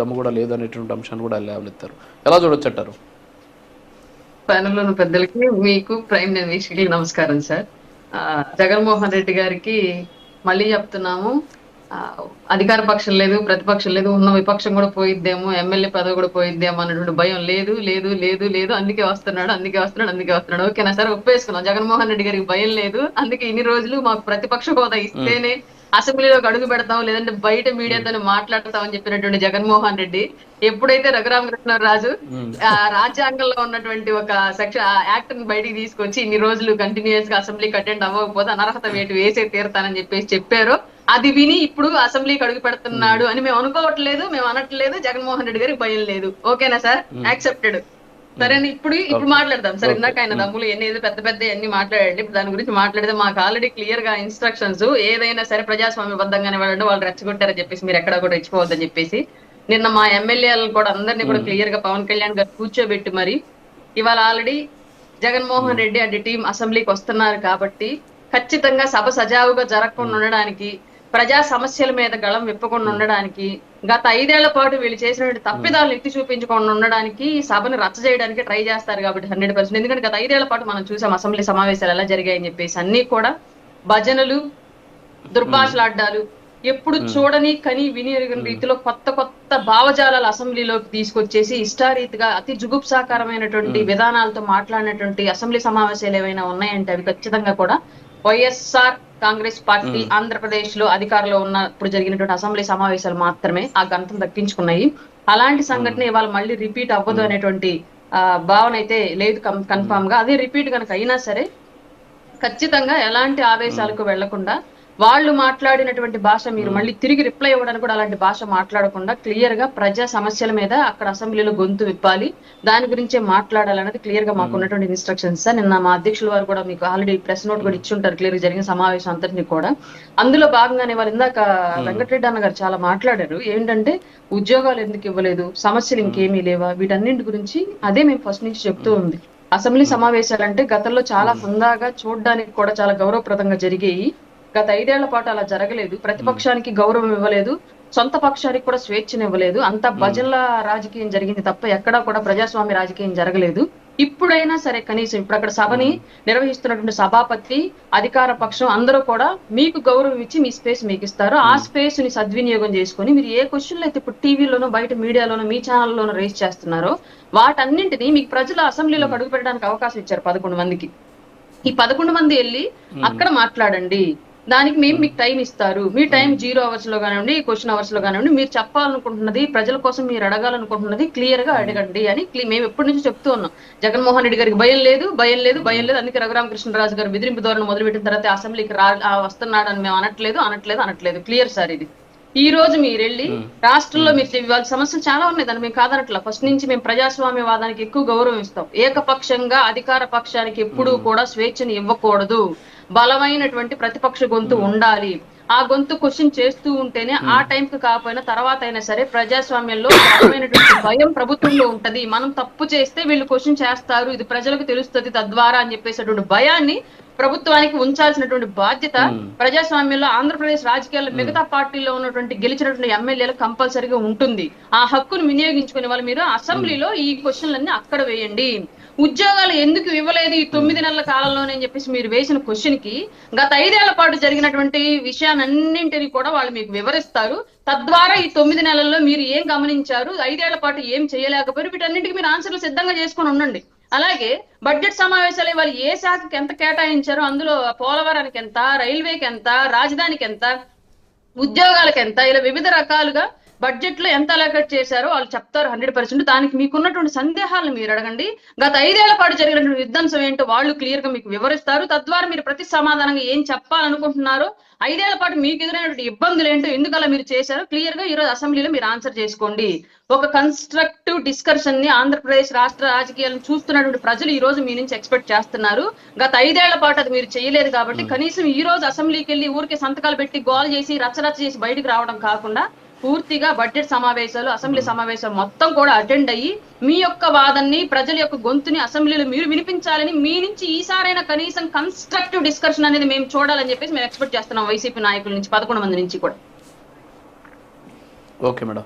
దమ్ము కూడా లేదనేటువంటి అంశాన్ని కూడా లేవనెత్తారు ఎలా చూడొచ్చు ప్యానెల్ ఉన్న పెద్దలకి మీకు ప్రైమ్ నేను వీక్షకులకి నమస్కారం సార్. ఆ, జగన్మోహన్ రెడ్డి గారికి మళ్ళీ చెప్తున్నాము. అధికార పక్షం లేదు ప్రతిపక్షం లేదు ఉన్న విపక్షం కూడా పోయిద్దేమో ఎమ్మెల్యే పదవి కూడా పోయిద్దేమో అన్నటువంటి భయం లేదు లేదు లేదు లేదు అందుకే వస్తున్నాడు అందుకే వస్తున్నాడు అందుకే వస్తున్నాడు. ఓకేనా సార్? ఒప్పేసుకున్నాం. జగన్మోహన్ రెడ్డి గారికి భయం లేదు అందుకే ఇన్ని రోజులు మాకు ప్రతిపక్ష హోదా ఇస్తేనే అసెంబ్లీలోకి అడుగు పెడతాం లేదంటే బయట మీడియాతో మాట్లాడతాం అని చెప్పినటువంటి జగన్మోహన్ రెడ్డి ఎప్పుడైతే రఘురామకృష్ణరాజు రాజ్యాంగంలో ఉన్నటువంటి ఒక సెక్షన్ యాక్ట్ని బయటికి తీసుకొచ్చి ఇన్ని రోజులు కంటిన్యూస్గా అసెంబ్లీకి అటెండ్ అవ్వకపోతే అనర్హత వేటు వేసే తీరుతానని చెప్పేసి చెప్పారు. అది విని ఇప్పుడు అసెంబ్లీకి అడుగు పెడుతున్నాడు అని మేము అనుకోవట్లేదు మేము అనట్లేదు జగన్మోహన్ రెడ్డి గారికి భయం లేదు. ఓకేనా సార్? యాక్సెప్టెడ్ సరే ఇప్పుడు ఇప్పుడు మాట్లాడదాం. సార్ ఇందాక ఆయన దమ్ములు ఎన్ని ఏదో పెద్ద పెద్ద అన్ని మాట్లాడండి ఇప్పుడు దాని గురించి మాట్లాడితే మాకు ఆల్రెడీ క్లియర్గా ఇన్స్ట్రక్షన్స్ ఏదైనా సరే ప్రజాస్వామ్యబద్ధంగానే వెళ్ళండి వాళ్ళు రెచ్చగొట్టారని చెప్పేసి మీరు ఎక్కడ కూడా రెచ్చిపోవద్దని చెప్పేసి నిన్న మా ఎమ్మెల్యేలను కూడా అందరినీ కూడా క్లియర్గా పవన్ కళ్యాణ్ గారు కూర్చోబెట్టి మరి ఇవాళ already Jaganmohan Reddy and team అసెంబ్లీకి వస్తున్నారు కాబట్టి ఖచ్చితంగా సభ సజావుగా జరగకుండా ఉండడానికి ప్రజా సమస్యల మీద గళం విప్పకుండా ఉండడానికి గత ఐదేళ్ళ పాటు వీళ్ళు చేసినటువంటి తప్పిదాలను ఎత్తి చూపించకుండా ఉండడానికి సభను రచ్చ చేయడానికి ట్రై చేస్తారు కాబట్టి హండ్రెడ్ పర్సెంట్. ఎందుకంటే గత ఐదేళ్ళ పాటు మనం చూసాం అసెంబ్లీ సమావేశాలు ఎలా జరిగాయని చెప్పేసి అన్ని కూడా భజనలు దుర్భాషలాడ్డాలు ఎప్పుడు చూడని కని విని రీతిలో కొత్త కొత్త భావజాలాలు అసెంబ్లీలోకి తీసుకొచ్చేసి ఇష్టారీతిగా అతి జుగుప్సాకరమైనటువంటి విధానాలతో మాట్లాడినటువంటి అసెంబ్లీ సమావేశాలు ఏవైనా ఉన్నాయంటే అవి ఖచ్చితంగా కూడా వైఎస్ఆర్ కాంగ్రెస్ పార్టీ ఆంధ్రప్రదేశ్లో అధికారంలో ఉన్నప్పుడు జరిగినటువంటి అసెంబ్లీ సమావేశాలు మాత్రమే ఆ ఘనతను దక్కించుకున్నాయి. అలాంటి సంఘటన ఇవాళ మళ్ళీ రిపీట్ అవ్వదు అనేటువంటి ఆ, భావన అయితే లేదు కన్ఫామ్గా అదే రిపీట్ కనుక అయినా సరే ఖచ్చితంగా ఎలాంటి ఆవేశాలకు వెళ్ళకుండా వాళ్ళు మాట్లాడినటువంటి భాష మీరు మళ్ళీ తిరిగి రిప్లై ఇవ్వడానికి కూడా అలాంటి భాష మాట్లాడకుండా క్లియర్గా ప్రజా సమస్యల మీద అక్కడ అసెంబ్లీలో గొంతు విప్పాలి. దాని గురించే మాట్లాడాలన్నది క్లియర్గా మాకు ఉన్నటువంటి ఇన్స్ట్రక్షన్స్ సార్ నిన్న మా అధ్యక్షుల వారు కూడా మీకు ఆల్రెడీ ప్రెస్ నోట్ కూడా ఇచ్చి ఉంటారు క్లియర్ జరిగిన సమావేశం అంతటిని కూడా. అందులో భాగంగానే వాళ్ళు ఇందాక వెంకటరెడ్డి అన్న గారు చాలా మాట్లాడారు. ఏంటంటే ఉద్యోగాలు ఎందుకు ఇవ్వలేదు? సమస్యలు ఇంకేమీ లేవా? వీటన్నింటి గురించి అదే మేము ఫస్ట్ నుంచి చెప్తూ ఉంది. అసెంబ్లీ సమావేశాలంటే గతంలో చాలా హుందాగా చూడడానికి కూడా చాలా గౌరవప్రదంగా జరిగాయి. గత ఐదేళ్ళ పాటు అలా జరగలేదు. ప్రతిపక్షానికి గౌరవం ఇవ్వలేదు. సొంత పక్షానికి కూడా స్వేచ్ఛను ఇవ్వలేదు అంత భజనల రాజకీయం జరిగింది తప్ప ఎక్కడా కూడా ప్రజాస్వామ్య రాజకీయం జరగలేదు. ఇప్పుడైనా సరే కనీసం ఇప్పుడు అక్కడ సభని నిర్వహిస్తున్నటువంటి సభాపతి అధికార పక్షం అందరూ కూడా మీకు గౌరవం ఇచ్చి మీ స్పేస్ మీకు ఇస్తారు. ఆ స్పేస్ని సద్వినియోగం చేసుకొని మీరు ఏ క్వశ్చన్లు అయితే ఇప్పుడు టీవీలోనో బయట మీడియాలోనో మీ ఛానల్లోనో రేస్ చేస్తున్నారో వాటన్నింటినీ మీకు ప్రజలు అసెంబ్లీలోకి అడుగు పెట్టడానికి అవకాశం ఇచ్చారు పదకొండు మందికి. ఈ పదకొండు మంది వెళ్ళి అక్కడ మాట్లాడండి. దానికి మేము మీకు టైం ఇస్తారు. మీ టైం జీరో అవర్స్లో కానివ్వండి క్వశ్చన్ అవర్స్లో కానివ్వండి మీరు చెప్పాలనుకుంటున్నది ప్రజల కోసం మీరు అడగాలనుకుంటున్నది క్లియర్గా అడగండి అని మేము ఎప్పటి నుంచి చెప్తూ ఉన్నాం. జగన్మోహన్ రెడ్డి గారికి భయం లేదు భయం లేదు భయం లేదు. అందుకే రఘురామకృష్ణరాజు గారు బెదిరింపు ధోరణి మొదలుపెట్టిన తర్వాత అసెంబ్లీకి రా ఆ వస్తున్నాడు అని మేము అనట్లేదు అనట్లేదు అనట్లేదు. క్లియర్ సార్ ఇది. ఈ రోజు మీరు వెళ్ళి రాష్ట్రంలో మీరు వాళ్ళ సమస్యలు చాలా ఉన్నాయి. దాన్ని మేము కాదనట్లా. ఫస్ట్ నుంచి మేము ప్రజాస్వామ్యవాదానికి ఎక్కువ గౌరవం ఇస్తాం. ఏకపక్షంగా అధికార పక్షానికి ఎప్పుడూ కూడా స్వేచ్ఛను ఇవ్వకూడదు. బలమైనటువంటి ప్రతిపక్ష గొంతు ఉండాలి. ఆ గొంతు క్వశ్చన్ చేస్తూ ఉంటేనే ఆ టైంకి కాకపోయినా తర్వాత అయినా సరే ప్రజాస్వామ్యంలో ఒక రకమైనటువంటి భయం ప్రభుత్వంలో ఉంటది. మనం తప్పు చేస్తే వీళ్ళు క్వశ్చన్ చేస్తారు. ఇది ప్రజలకు తెలుస్తుంది తద్వారా అని చెప్పేసేటువంటి భయాన్ని ప్రభుత్వానికి ఉంచాల్సినటువంటి బాధ్యత ప్రజాస్వామ్యంలో ఆంధ్రప్రదేశ్ రాజకీయాల్లో మిగతా పార్టీలో ఉన్నటువంటి గెలిచినటువంటి ఎమ్మెల్యేలు కంపల్సరీగా ఉంటుంది. ఆ హక్కును వినియోగించుకునే వాళ్ళు మీరు అసెంబ్లీలో ఈ క్వశ్చన్లన్నీ అక్కడ వేయండి. ఉద్యోగాలు ఎందుకు ఇవ్వలేదు ఈ తొమ్మిది నెలల కాలంలోనే అని చెప్పేసి మీరు వేసిన క్వశ్చన్కి గత ఐదేళ్ళ పాటు జరిగినటువంటి విషయాలన్నింటినీ కూడా వాళ్ళు మీకు వివరిస్తారు. తద్వారా ఈ తొమ్మిది నెలల్లో మీరు ఏం గమనించారు? ఐదేళ్ళ పాటు ఏం చేయలేకపోయారు? వీటన్నింటికి మీరు ఆన్సర్లు సిద్ధంగా చేసుకొని ఉండండి. అలాగే బడ్జెట్ సమావేశాలు వాళ్ళు ఏ శాఖకి ఎంత కేటాయించారో అందులో పోలవరానికి ఎంత రైల్వేకి ఎంత రాజధానికి ఎంత ఉద్యోగాలకు ఎంత ఇలా వివిధ రకాలుగా బడ్జెట్లో ఎంత అలకట్ చేశారో వాళ్ళు చెప్తారు హండ్రెడ్ పర్సెంట్. దానికి మీకున్నటువంటి సందేహాలను మీరు అడగండి. గత ఐదేళ్ళ పాటు జరిగినటువంటి విధ్వంసం ఏంటో వాళ్ళు క్లియర్గా మీకు వివరిస్తారు. తద్వారా మీరు ప్రతి సమాధానంగా ఏం చెప్పాలనుకుంటున్నారో ఐదేళ్ళ పాటు మీకు ఎదురైనటువంటి ఇబ్బందులు ఏంటో ఎందుకు అలా మీరు చేశారో క్లియర్గా ఈ రోజు అసెంబ్లీలో మీరు ఆన్సర్ చేసుకోండి. ఒక కన్స్ట్రక్టివ్ డిస్కషన్ని ఆంధ్రప్రదేశ్ రాష్ట్ర రాజకీయాలను చూస్తున్నటువంటి ప్రజలు ఈ రోజు మీ నుంచి ఎక్స్పెక్ట్ చేస్తున్నారు. గత ఐదేళ్ళ పాటు అది మీరు చేయలేదు కాబట్టి కనీసం ఈ రోజు అసెంబ్లీకి వెళ్ళి ఊరికే సంతకాలు పెట్టి గోల్ చేసి రచ్చరచ్చ చేసి బయటకు రావడం కాకుండా పూర్తిగా బడ్జెట్ సమావేశాలు అసెంబ్లీ సమావేశాలు మొత్తం కూడా అటెండ్ అయ్యి మీ యొక్క వాదన్ని ప్రజల యొక్క గొంతుని అసెంబ్లీలో మీరు వినిపించాలని మీ నుంచి ఈసారైనా కనీసం కన్స్ట్రక్టివ్ డిస్కషన్ అనేది మేము చూడాలని చెప్పేసి మేము ఎక్స్పెక్ట్ చేస్తున్నాం వైసీపీ నాయకుల నుంచి పదకొండు మంది నుంచి కూడా. Okay madam.